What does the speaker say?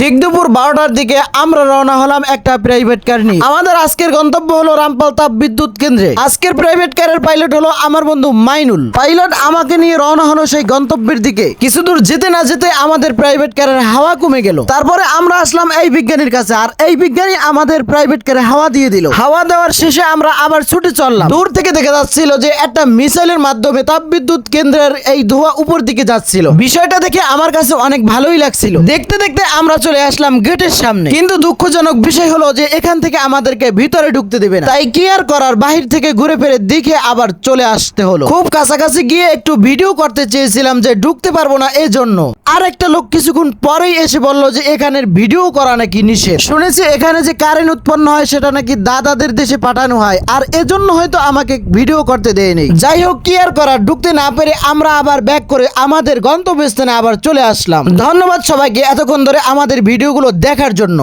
ঠিক দুপুর বারোটার দিকে আমরা রওনা হলাম একটা প্রাইভেট কার নিয়ে। আমাদের আজকের গন্তব্য হলো রামপাল তাপ বিদ্যুৎ কেন্দ্রে। আজকের প্রাইভেট কারের পাইলট হলো আমার বন্ধু মাইনুল। পাইলট আমাকে নিয়ে রওনা হলো সেই গন্তব্যের দিকে। কিছু দূর যেতে না যেতে আমাদের প্রাইভেট কারের হাওয়া কমে গেল। তারপরে আমরা আসলাম এই বিজ্ঞানীর কাছে আর এই বিজ্ঞানী আমাদের প্রাইভেট কারে হাওয়া দিয়ে দিল। হাওয়া দেওয়ার শেষে আমরা আবার ছুটে চললাম। দূর থেকে দেখা যাচ্ছিল যে একটা মিসাইলের মাধ্যমে তাপ বিদ্যুৎ কেন্দ্রের এই ধোঁয়া উপর দিকে যাচ্ছিল। বিষয়টা দেখে আমার কাছে অনেক ভালোই লাগছিল। দেখতে দেখতে আমরা চলে আসলাম গেটের সামনে। কিন্তু দুঃখজনক বিষয় হলো যে এখান থেকে আমাদেরকে ভিতরে ঢুকতে দেবে না। তাই কি আর করার বাহির থেকে ঘুরে ফেরে দেখে আবার চলে আসতে হলো। খুব কাছাকাছি গিয়ে একটু ভিডিও করতে চেয়েছিলাম যে ঢুকতে পারব না এজন্য। আর একটা লোক কিছুক্ষণ পরেই এসে বলল যে, এখানের ভিডিও করা নাকি নিষেধ? শুনেছি এখানে যে কারেন্ট উৎপন্ন হয়, সেটা নাকি দাদাদের দেশে পাঠানো হয়। আর এজন্য হয়তো আমাকে ভিডিও করতে দেয়নি। যাই হোক, কি আর করা ঢুকতে না পেরে আমরা আবার ব্যাক করে আমাদের গন্তব্যস্থানে আবার চলে আসলাম। ধন্যবাদ সবাইকে এতক্ষণ ধরে আমাদের ভিডিওগুলো দেখার জন্য।